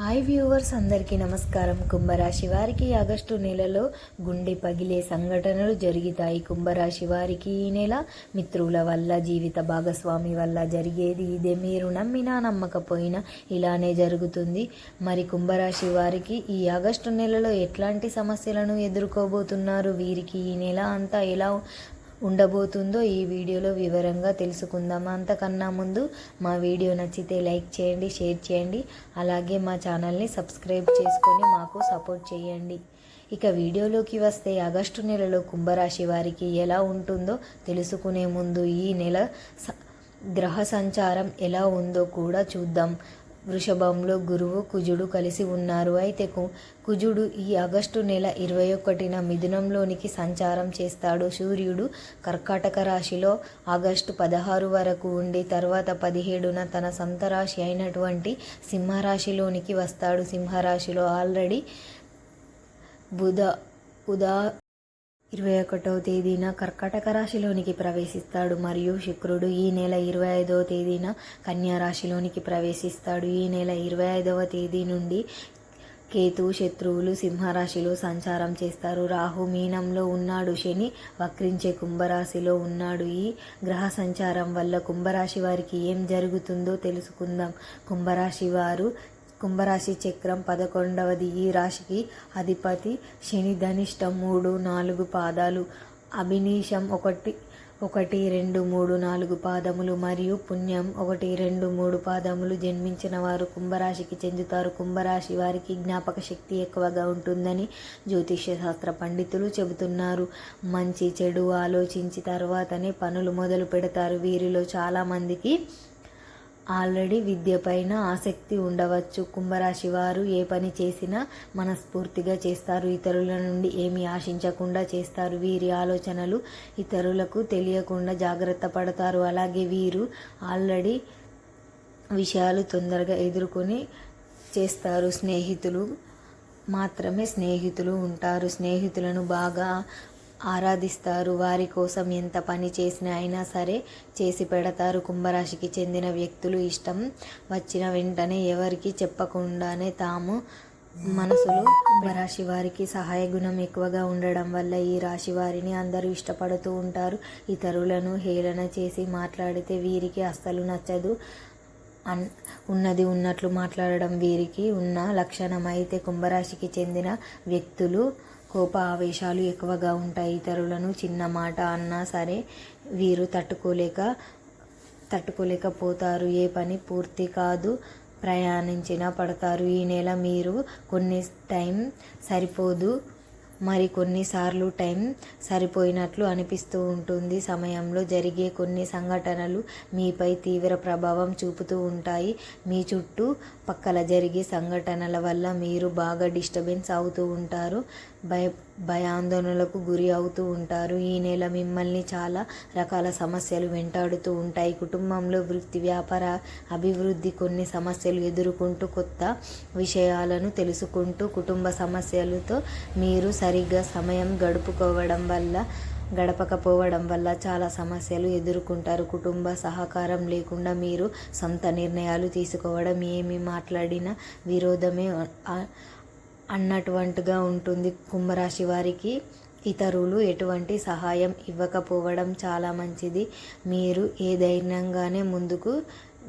Hi viewers అందరికీ నమస్కారం. కుంభరాశి వారికి ఆగస్టు నెలలో గుండె పగిలే సంఘటనలు జరుగుతాయి. కుంభరాశి వారికి ఈ నెల మిత్రుల వల్ల జీవిత భాగస్వామి వల్ల జరిగేది ఇదే. మీరు నమ్మినా నమ్మకపోయినా ఇలానే జరుగుతుంది. మరి కుంభరాశి వారికి ఈ ఆగస్టు నెలలో ఎట్లాంటి సమస్యలను ఎదుర్కోబోతున్నారు? వీరికి ఈ నెల అంతా ఎలా ఉండబోతుందో ఈ వీడియోలో వివరంగా తెలుసుకుందాం అంతకన్నా ముందు మా వీడియో నచ్చితే లైక్ చేయండి షేర్ చేయండి. అలాగే మా ఛానల్ని సబ్స్క్రైబ్ చేసుకొని మాకు సపోర్ట్ చేయండి. ఇక వీడియోలోకి వస్తే ఆగస్టు నెలలో కుంభరాశి వారికి ఎలా ఉంటుందో తెలుసుకునే ముందు ఈ నెల స- గ్రహ సంచారం ఎలా ఉందో కూడా చూద్దాం. వృషభంలో గురువు కుజుడు కలిసి ఉన్నారు. అయితే కు- కుజుడు ఈ ఆగస్టు నెల ఇరవై ఒకటిన మిథునంలోనికి సంచారం చేస్తాడు. సూర్యుడు కర్కాటక రాశిలో ఆగస్టు పదహారు వరకు ఉండి తర్వాత పదిహేడున తన సొంత రాశి అయినటువంటి సింహరాశిలోనికి వస్తాడు. సింహరాశిలో ఆల్రెడీ బుధ ఉదా ఇరవై ఒకటవ తేదీన కర్కాటక రాశిలోనికి ప్రవేశిస్తాడు. మరియు శుక్రుడు ఈ నెల ఇరవై ఐదవ తేదీన కన్యా రాశిలోనికి ప్రవేశిస్తాడు. ఈ నెల ఇరవై ఐదవ తేదీ నుండి కేతు శత్రువులు సింహరాశిలో సంచారం చేస్తారు. రాహు మీనంలో ఉన్నాడు. శని వక్రించే కుంభరాశిలో ఉన్నాడు. ఈ గ్రహ సంచారం వల్ల కుంభరాశి వారికి ఏం జరుగుతుందో తెలుసుకుందాం. కుంభరాశి వారు కుంభరాశి చక్రం పదకొండవది ఈ రాశికి అధిపతి శని ధనిష్టం మూడు నాలుగు పాదాలు. అభినీషం ఒకటి ఒకటి రెండు మూడు నాలుగు పాదములు మరియు పుణ్యం ఒకటి రెండు మూడు పాదములు జన్మించిన వారు కుంభరాశికి చెందుతారు. కుంభరాశి వారికి జ్ఞాపక శక్తి ఎక్కువగా ఉంటుందని జ్యోతిష్య శాస్త్ర పండితులు చెబుతున్నారు. మంచి చెడు ఆలోచించి తర్వాతనే పనులు మొదలు పెడతారు. వీరిలో చాలామందికి ఆల్రెడీ విద్యపైన ఆసక్తి ఉండవచ్చు. కుంభరాశి వారు ఏ పని చేసినా మనస్ఫూర్తిగా చేస్తారు. ఇతరుల నుండి ఏమీ ఆశించకుండా చేస్తారు. వీరి ఆలోచనలు ఇతరులకు తెలియకుండా జాగ్రత్త పడతారు. అలాగే వీరు ఆల్రెడీ విషయాలు తొందరగా ఎదుర్కొని చేస్తారు. స్నేహితులు మాత్రమే స్నేహితులు ఉంటారు. స్నేహితులను బాగా ఆరాధిస్తారు. వారి కోసం ఎంత పని చేసినా అయినా సరే చేసి పెడతారు. కుంభరాశికి చెందిన వ్యక్తులు ఇష్టం వచ్చిన వెంటనే ఎవరికి చెప్పకుండానే తాము మనసులో కుంభరాశి వారికి సహాయ గుణం ఎక్కువగా ఉండడం వల్ల ఈ రాశి వారిని అందరూ ఇష్టపడుతూ ఉంటారు. ఇతరులను హేళన చేసి మాట్లాడితే వీరికి అస్సలు నచ్చదు. అన్ ఉన్నది ఉన్నట్లు మాట్లాడడం వీరికి ఉన్న లక్షణం అయితే కుంభరాశికి చెందిన వ్యక్తులు కోప ఆవేశాలు ఎక్కువగా ఉంటాయి. ఇతరులను చిన్న మాట అన్నా సరే వీరు తట్టుకోలేక తట్టుకోలేకపోతారు. ఏ పని పూర్తి కాదు ప్రయాణించినా పడతారు. ఈ నెల మీరు కొన్ని టైం సరిపోదు. మరి కొన్నిసార్లు టైం సరిపోయినట్లు అనిపిస్తూ ఉంటుంది. సమయంలో జరిగే కొన్ని సంఘటనలు మీపై తీవ్ర ప్రభావం చూపుతూ ఉంటాయి. మీ చుట్టూ పక్కల జరిగే సంఘటనల వల్ల మీరు బాగా డిస్టర్బెన్స్ అవుతూ ఉంటారు. భయ భయాందోళనలకు గురి అవుతూ ఉంటారు. ఈ నెల మిమ్మల్ని చాలా రకాల సమస్యలు వెంటాడుతూ ఉంటాయి. కుటుంబంలో వృత్తి వ్యాపార అభివృద్ధి కొన్ని సమస్యలు ఎదుర్కొంటూ కొత్త విషయాలను తెలుసుకుంటూ కుటుంబ సమస్యలతో మీరు సరిగ్గా సమయం గడుపుకోవడం వల్ల గడపకపోవడం వల్ల చాలా సమస్యలు ఎదుర్కొంటారు. కుటుంబ సహకారం లేకుండా మీరు సొంత నిర్ణయాలు తీసుకోవడం ఏమి మాట్లాడినా విరోధమే అన్నటువంటిగా ఉంటుంది కుంభరాశి వారికి. ఇతరులు ఎటువంటి సహాయం ఇవ్వకపోవడం చాలా మంచిది. మీరు ఏ ధైర్యంగానే ముందుకు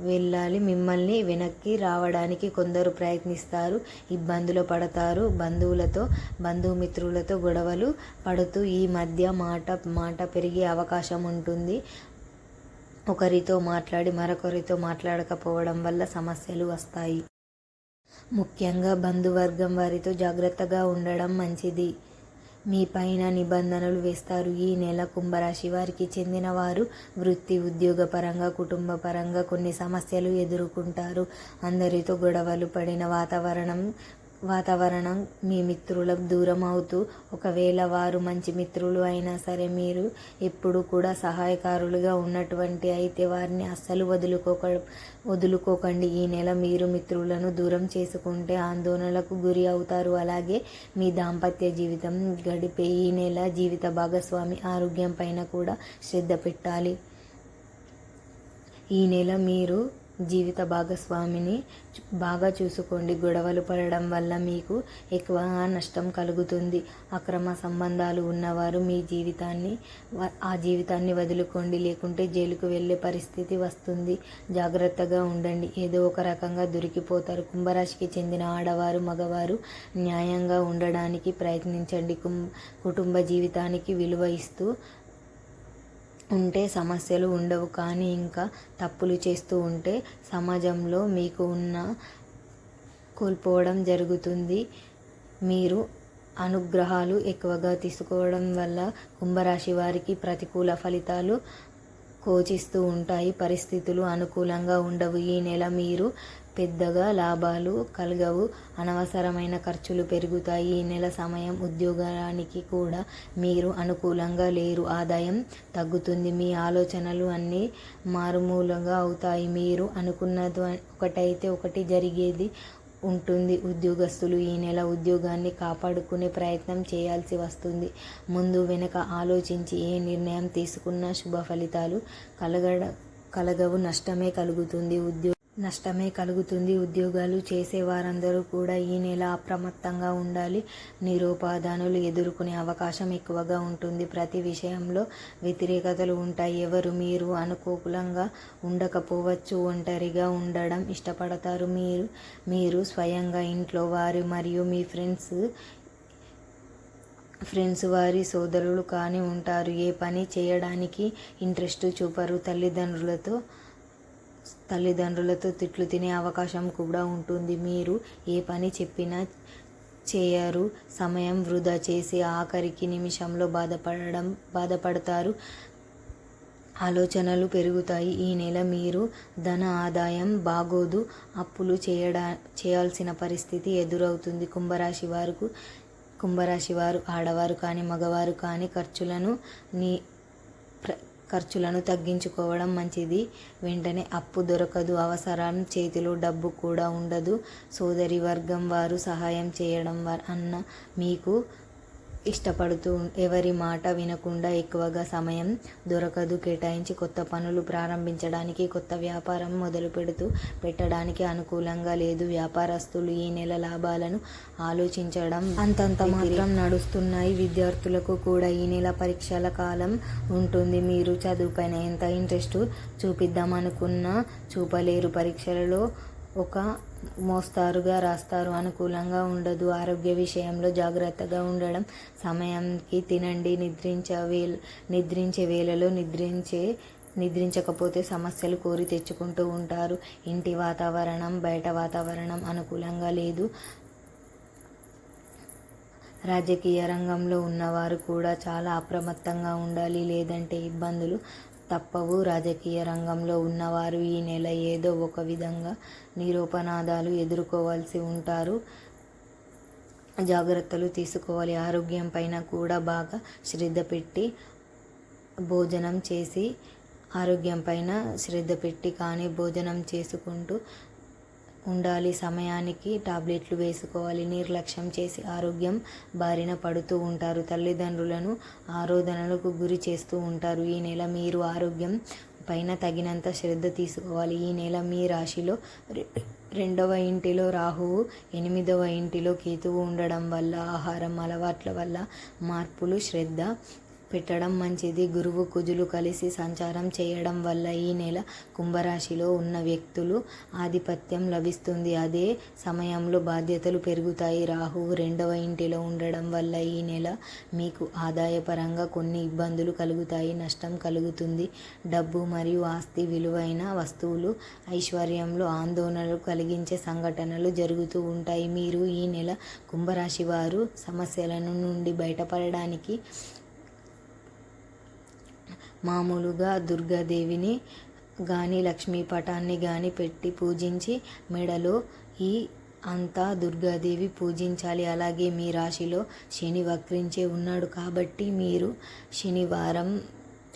వెళ్ళాలి. మిమ్మల్ని వెనక్కి రావడానికి కొందరు ప్రయత్నిస్తారు. ఇబ్బందులు పడతారు. బంధువులతో బంధుమిత్రులతో గొడవలు పడుతూ ఈ మధ్య మాట మాట పెరిగే అవకాశం ఉంటుంది. ఒకరితో మాట్లాడి మరొకరితో మాట్లాడకపోవడం వల్ల సమస్యలు వస్తాయి. ముఖ్యంగా బంధువర్గం వారితో జాగ్రత్తగా ఉండడం మంచిది. మీ పైన నిబంధనలు వేస్తారు. ఈ నెల కుంభరాశి వారికి చెందిన వారు వృత్తి ఉద్యోగ పరంగా కుటుంబ పరంగా కొన్ని సమస్యలు ఎదుర్కొంటారు. అందరితో గొడవలు పడిన వాతావరణం వాతావరణం మీ మిత్రులకు దూరం అవుతూ ఒకవేళ వారు మంచి మిత్రులు అయినా సరే మీరు ఎప్పుడు కూడా సహాయకారులుగా ఉన్నటువంటి అయితే వారిని అస్సలు వదులుకోక వదులుకోకండి. ఈ నెల మీరు మిత్రులను దూరం చేసుకుంటే ఆందోళనలకు గురి అవుతారు. అలాగే మీ దాంపత్య జీవితం గడిపే ఈ నెల జీవిత భాగస్వామి ఆరోగ్యం పైన కూడా శ్రద్ధ పెట్టాలి. ఈ నెల మీరు జీవిత భాగస్వామిని బాగా చూసుకోండి. గొడవలు పడడం వల్ల మీకు ఎక్కువ నష్టం కలుగుతుంది. అక్రమ సంబంధాలు ఉన్నవారు మీ జీవితాన్ని ఆ జీవితాన్ని వదులుకోండి. లేకుంటే జైలుకు వెళ్ళే పరిస్థితి వస్తుంది. జాగ్రత్తగా ఉండండి. ఏదో ఒక రకంగా దొరికిపోతారు. కుంభరాశికి చెందిన ఆడవారు మగవారు న్యాయంగా ఉండడానికి ప్రయత్నించండి. కుం కుటుంబ జీవితానికి విలువ ఇస్తూ ఉంటే సమస్యలు ఉండవు కానీ ఇంకా తప్పులు చేస్తూ ఉంటే సమాజంలో మీకు ఉన్న కోల్పోవడం జరుగుతుంది. మీరు అనుగ్రహాలు ఎక్కువగా తీసుకోవడం వల్ల కుంభరాశి వారికి ప్రతికూల ఫలితాలు కోచిస్తూ ఉంటాయి. పరిస్థితులు అనుకూలంగా ఉండవు. ఈ నెల మీరు పెద్దగా లాభాలు కలగవు. అనవసరమైన ఖర్చులు పెరుగుతాయి. ఈ నెల సమయం ఉద్యోగానికి కూడా మీరు అనుకూలంగా లేరు. ఆదాయం తగ్గుతుంది. మీ ఆలోచనలు అన్నీ మారుమూలంగా అవుతాయి. మీరు అనుకున్నది ఒకటైతే ఒకటి జరిగేది ఉంటుంది. ఉద్యోగస్తులు ఈ నెల ఉద్యోగాన్ని కాపాడుకునే ప్రయత్నం చేయాల్సి వస్తుంది. ముందు వెనుక ఆలోచించి ఏ నిర్ణయం తీసుకున్నా శుభ ఫలితాలు కలగడ కలగవు. నష్టమే కలుగుతుంది. ఉద్యోగ నష్టమే కలుగుతుంది. ఉద్యోగాలు చేసే వారందరూ కూడా ఈ నెల అప్రమత్తంగా ఉండాలి. నిరోపాధానులు ఎదుర్కొనే అవకాశం ఎక్కువగా ఉంటుంది. ప్రతి విషయంలో వ్యతిరేకతలు ఉంటాయి. ఎవరు మీరు అనుకూలంగా ఉండకపోవచ్చు. ఒంటరిగా ఉండడం ఇష్టపడతారు. మీరు మీరు స్వయంగా ఇంట్లో వారు మరియు మీ ఫ్రెండ్స్ ఫ్రెండ్స్ వారి సోదరులు కానీ ఉంటారు. ఏ పని చేయడానికి ఇంట్రెస్ట్ చూపరు. తల్లిదండ్రులతో తల్లిదండ్రులతో తిట్లు తినే అవకాశం కూడా ఉంటుంది. మీరు ఏ పని చెప్పినా చేయరు. సమయం వృధా చేసి ఆఖరికి నిమిషంలో బాధపడడం బాధపడతారు. ఆలోచనలు పెరుగుతాయి. ఈ నెల మీరు ధన ఆదాయం బాగోదు. అప్పులు చేయడా చేయాల్సిన పరిస్థితి ఎదురవుతుంది. కుంభరాశి వారికి కుంభరాశి వారు ఆడవారు కానీ మగవారు కానీ ఖర్చులను నీ ఖర్చులను తగ్గించుకోవడం మంచిది. వెంటనే అప్పు దొరకదు. అవసరం చేతిలో డబ్బు కూడా ఉండదు. సోదరి వర్గం వారు సహాయం చేయడం వ- అన్న మీకు ఇష్టపడుతూ ఎవరి మాట వినకుండా ఎక్కువగా సమయం దొరకదు కేటాయించి కొత్త పనులు ప్రారంభించడానికి కొత్త వ్యాపారం మొదలు పెడుతూ పెట్టడానికి అనుకూలంగా లేదు. వ్యాపారస్తులు ఈ నెల లాభాలను ఆలోచించడం అంతంత మాత్రం నడుస్తున్నాయి. విద్యార్థులకు కూడా ఈ నెల పరీక్షల కాలం ఉంటుంది. మీరు చదువుపైన ఎంత ఇంట్రెస్ట్ చూపిద్దామనుకున్నా చూపలేరు. పరీక్షలలో ఒక మోస్తారుగా రాస్తారు. అనుకూలంగా ఉండదు. ఆరోగ్య విషయంలో జాగ్రత్తగా ఉండడం. సమయానికి తినండి. నిద్రించే వేళ నిద్రించే వేళలో నిద్రించే నిద్రించకపోతే సమస్యలు కోరి తెచ్చుకుంటూ ఉంటారు. ఇంటి వాతావరణం బయట వాతావరణం అనుకూలంగా లేదు. రాజకీయ రంగంలో ఉన్నవారు కూడా చాలా అప్రమత్తంగా ఉండాలి. లేదంటే ఇబ్బందులు తప్పవు. రాజకీయ రంగంలో ఉన్నవారు ఈ నెల ఏదో ఒక విధంగా నిరూపణాదాలు ఎదుర్కోవాల్సి ఉంటారు. జాగ్రత్తలు తీసుకోవాలి. ఆరోగ్యం పైన కూడా బాగా శ్రద్ధ పెట్టి భోజనం చేసి ఆరోగ్యం పైన శ్రద్ధ పెట్టి కానీ భోజనం చేసుకుంటూ ఉండాలి. సమయానికి టాబ్లెట్లు వేసుకోవాలి. నిర్లక్ష్యం చేసి ఆరోగ్యం బారిన పడుతూ ఉంటారు. తల్లిదండ్రులను ఆరోధనలకు గురి చేస్తూ ఉంటారు. ఈ నెల మీరు ఆరోగ్యం పైన తగినంత శ్రద్ధ తీసుకోవాలి. ఈ నెల మీ రాశిలో రెండవ ఇంటిలో రాహువు ఎనిమిదవ ఇంటిలో కేతువు ఉండడం వల్ల ఆహారం అలవాట్ల వల్ల మార్పులు శ్రద్ధ పెట్టడం మంచిది. గురువు కుజులు కలిసి సంచారం చేయడం వల్ల ఈ నెల కుంభరాశిలో ఉన్న వ్యక్తులు ఆధిపత్యం లభిస్తుంది. అదే సమయంలో బాధ్యతలు పెరుగుతాయి. రాహువు రెండవ ఇంటిలో ఉండడం వల్ల ఈ నెల మీకు ఆదాయపరంగా కొన్ని ఇబ్బందులు కలుగుతాయి. నష్టం కలుగుతుంది. డబ్బు మరియు ఆస్తి విలువైన వస్తువులు ఐశ్వర్యంలో ఆందోళనలు కలిగించే సంఘటనలు జరుగుతూ ఉంటాయి. మీరు ఈ నెల కుంభరాశి వారు సమస్యలను నుండి బయటపడడానికి మామూలుగా దుర్గాదేవిని కానీ లక్ష్మీ పటాన్ని కానీ పెట్టి పూజించి మెడలో ఈ అంతా దుర్గాదేవి పూజించాలి. అలాగే మీ రాశిలో శని వక్రించే ఉన్నాడు కాబట్టి మీరు శనివారం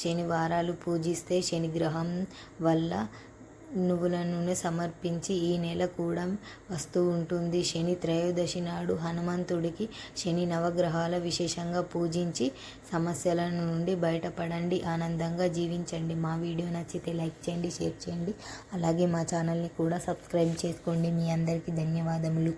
శనివారాలు పూజిస్తే శనిగ్రహం వల్ల నువ్వుల నూనె సమర్పించి ఈ నెల కూడా వస్తూ ఉంటుంది. శని త్రయోదశి నాడు హనుమంతుడికి శని నవగ్రహాల విశేషంగా పూజించి సమస్యల నుండి బయటపడండి. ఆనందంగా జీవించండి. మా వీడియో నచ్చితే లైక్ చేయండి షేర్ చేయండి. అలాగే మా ఛానల్ని కూడా సబ్స్క్రైబ్ చేసుకోండి. మీ అందరికీ ధన్యవాదములు.